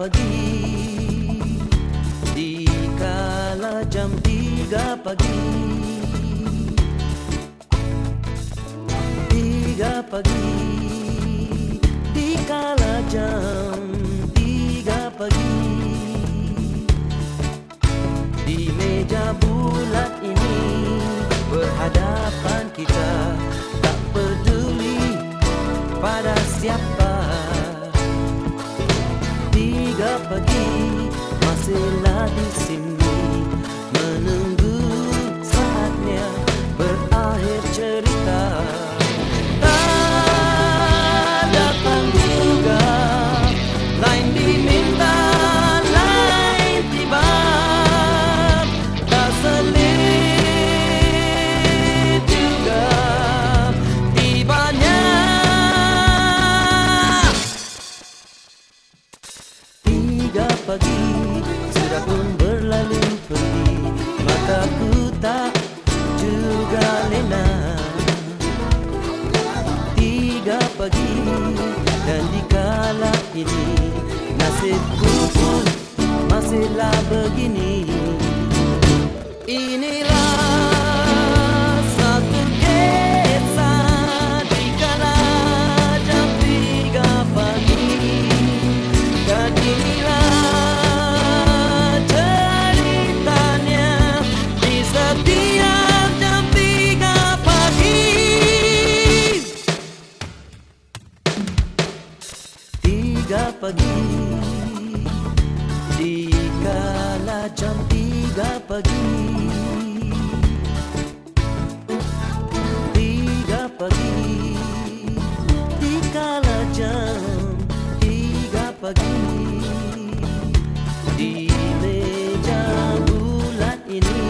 pagi Di kala jam tiga pagi Tiga pagi Tiga pagi masihlah pagi. Sudah pun berlalu pergi. Mataku tak juga lena. Tiga pagi dan di kala ini Nasibku pun masihlah begini. Inilah Tiga pagi. Di kala jam tiga pagi. Tiga pagi. Di kala jam tiga pagi. Di meja bulat ini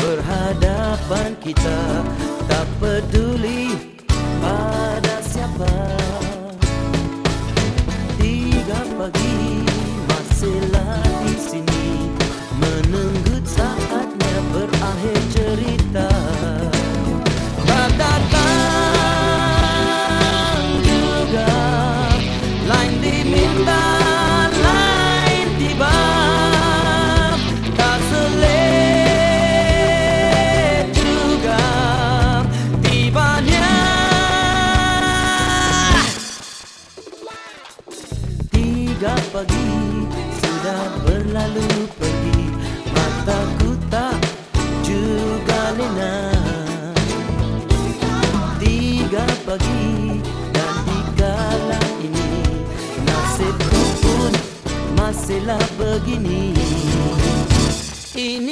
Berhadapan kita Tak peduli Tiga Mataku tak juga lena. Tiga pagi dan di kala ini Nasibku pun masihlah begini. Inilah